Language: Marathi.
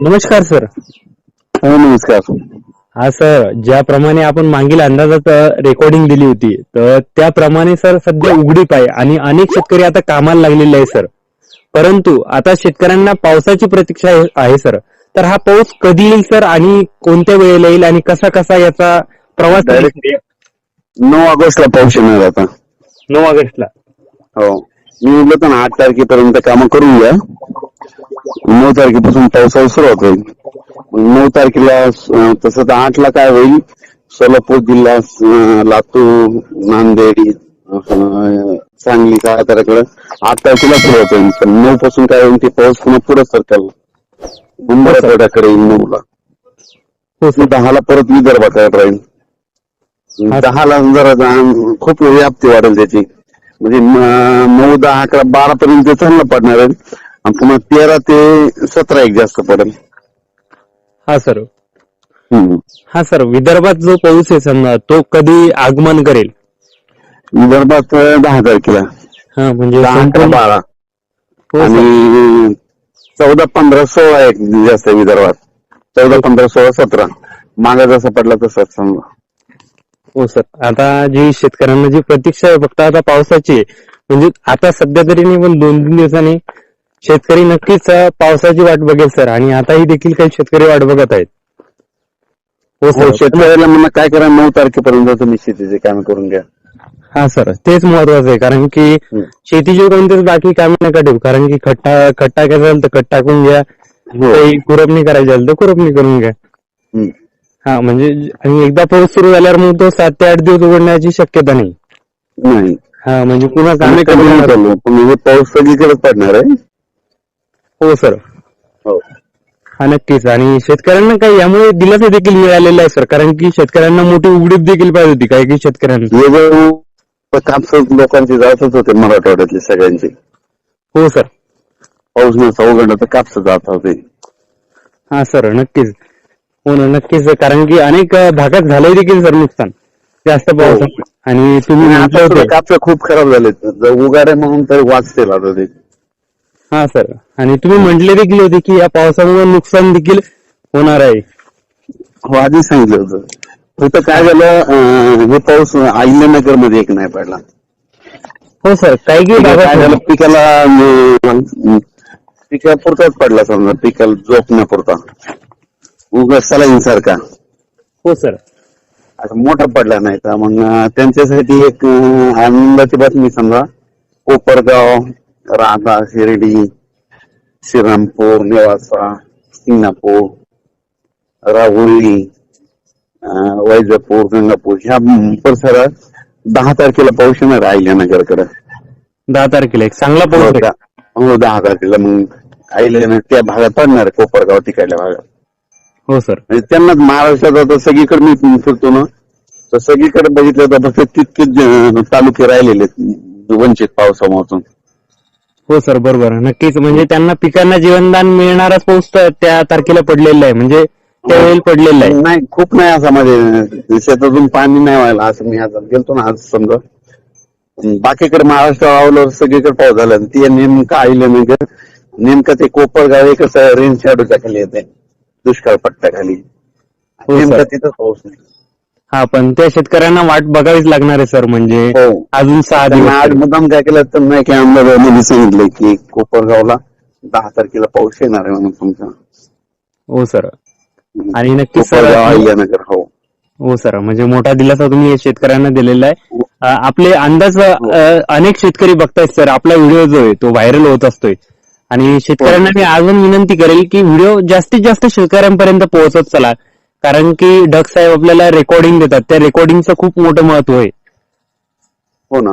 नमस्कार सर. हो नमस्कार. हा सर ज्याप्रमाणे आपण मागील अंदाजात रेकॉर्डिंग दिली होती तर त्याप्रमाणे सर सध्या उघडीप आहे आणि अनेक शेतकरी आता कामाला लागलेले आहे सर. परंतु आता शेतकऱ्यांना पावसाची प्रतीक्षा आहे- आहे सर. तर हा पाऊस कधी येईल सर आणि कोणत्या वेळेला येईल आणि कसा कसा याचा प्रवास Direct नऊ ऑगस्टला पाऊस येणार आता. नऊ ऑगस्टला. हो. मी म्हटलं होतं ना आठ तारखेपर्यंत कामं करून घ्या. नऊ तारखेपासून पावसाला सुरुवात होईल. नऊ तारखेला तसं तर आठला काय होईल? सोलापूर जिल्हा लातूर नांदेड सांगली काय त्याकडे आठ तारखेला सुरुवात होईल. पण नऊ पासून काय होईल? ते पाऊस पुन्हा पुढे सरकल. मुंबई आठवड्याकडे येईल नऊला. हो सर. दहाला परत विदर्भात राहील. हा. दहाला जरा खूप व्याप्ती वाढेल त्याची. म्हणजे नऊ दहा अकरा बारा पर्यंत चांगलं पडणार आहे. आणि पुन्हा तेरा ते सतरा एक जास्त पडेल. हा सर. हम्म. हा सर विदर्भात जो पाऊस आहे समजा तो कधी आगमन करेल? विदर्भात दहा तारखेला. हा म्हणजे दहा अकरा संपूर्ण- बारा. हो सर. आणि चौदा पंधरा सोळा एक जास्त आहे विदर्भात. चौदा पंधरा सोळा सतरा. मागा जसा पडला तसाच समजा. हो सर. आता जी शेतकऱ्यांना जी प्रतीक्षा आहे फक्त आता पावसाची आहे. म्हणजे आता सध्या तरी नाही पण दोन तीन दिवसांनी शेतकरी नक्कीच पावसाची वाट बघेल सर. आणि आताही देखील काही शेतकरी वाट बघत आहेत. हो हो सर शेतकऱ्याला म्हणणं काय करा नऊ तारखेपर्यंत तुम्ही शेतीचे काम करून घ्या. हा सर. तेच महत्वाचं आहे कारण की. शेतीचे कोणतेच बाकी काम नका ठेवू कारण की खट्टा खट्टा टाकायचा असेल तर खट टाकून घ्या. हो. काही कुरपणी करायची असेल तर कुरपणी करून घ्या. हा. म्हणजे आणि एकदा पाऊस सुरू झाल्यावर मग तो सात ते आठ दिवस उघडण्याची शक्यता नाही. नाही. हा म्हणजे पुन्हा कामे कमी पाऊस सगळीकडेच पडणार आहे. हो सर. हो. हा नक्कीच. आणि शेतकऱ्यांना काही यामुळे दिलासा देखील मिळालेला आहे सर. कारण की शेतकऱ्यांना मोठी उघडीप देखील पाहिजे होती काही काही शेतकऱ्यांना. हे कापस लोकांची जातच होते मराठवाड्यातले सगळ्यांचे. हो सर. पाऊस नसा उघडला तर कापस जात होते. हा सर. नक्कीच. हो ना नक्कीच कारण की अनेक भागात झालंय देखील सर नुकसान. जास्त आणि तुम्ही आणि होते कापस खूप खराब झाले जर उगाडे म्हणून तर वाचतील आता ते. हा सर. आणि तुम्ही म्हटले देखील होते की या पावसामुळे नुकसान देखील होणार आहे. हो आधी सांगितलं होतं. फक्त काय झालं हे पाऊस अहिल्यानगरमध्ये एक नाही पडला. हो सर. काही काही काय झालं पिकाला पिकापुरताच पडला समजा पिकाला जोपण्यापुरता उगाच सारखा हो सर. आता मोठा पडला नाही तर मग त्यांच्यासाठी एक आनंदाची बातमी समजा. कोपरगाव राधा शिर्डी श्रीरामपूर नेवासा सिंगणापूर राहुरी वैजापूर गंगापूर ह्या परिसरात दहा तारखेला पाऊस येणार अहिल्यानगरकडे दहा तारखेला एक चांगला पाऊस आहे. हो दहा तारखेला मग अहिल्यानगर त्या भागात पडणार कोपरगाव तिकडल्या भागात. हो सर. म्हणजे त्यांना महाराष्ट्रात आता सगळीकडे मी फिरतो ना तर सगळीकडे बघितलं तर फक्त तितकेच अं, तालुके राहिलेले आहेत, वंचित पावसामुळे हो सर बरोबर नक्कीच. म्हणजे त्यांना पिकांना जीवनदान मिळणाराच पाऊस तर त्या तारखेला पडलेला आहे. म्हणजे त्यावेळी पडलेला आहे. नाही खूप नाही असं म्हणजे शेतातून पाणी नाही व्हायला असं मी आता गेलतो ना आज समजा. बाकीकडे महाराष्ट्र आवलं सगळीकडे पाऊस झाला. ते नेमकं अहिल्यानगर नेमकं ते कोपरगाव एकच रेंज शॅडोच्या खाली येते. दुष्काळ पट्ट्याखाली. हो. नेमकं तिथं पाऊस नाही. हा पण त्या शेतकऱ्यांना वाट बघावीच लागणार आहे सर म्हणजे हो. अजून सहा त्यांना आज दिवस मुद्दाम काय केलं तर नाही की आमदारांनी सांगितलंय की कोपरगावला दहा तारखेला पाऊस येणार आहे म्हणून तुमचा. हो सर. आणि कोपरगाव सर अहिल्यानगर हो. हो सर म्हणजे मोठा दिलासा तुम्ही शेतकऱ्यांना दिलेला आहे. अ, आपले अंदाज अ, अनेक शेतकरी बघतायत सर आपला व्हिडिओ जो आहे तो व्हायरल होत असतोय. आणि शेतकऱ्यांना मी अजून विनंती करेल की व्हिडिओ जास्तीत जास्त शेतकऱ्यांपर्यंत पोहोचत चला. कारण की ढग साहेब आपल्याला रेकॉर्डिंग देतात. त्या रेकॉर्डिंगचं खूप मोठं महत्त्व आहे. हो ना.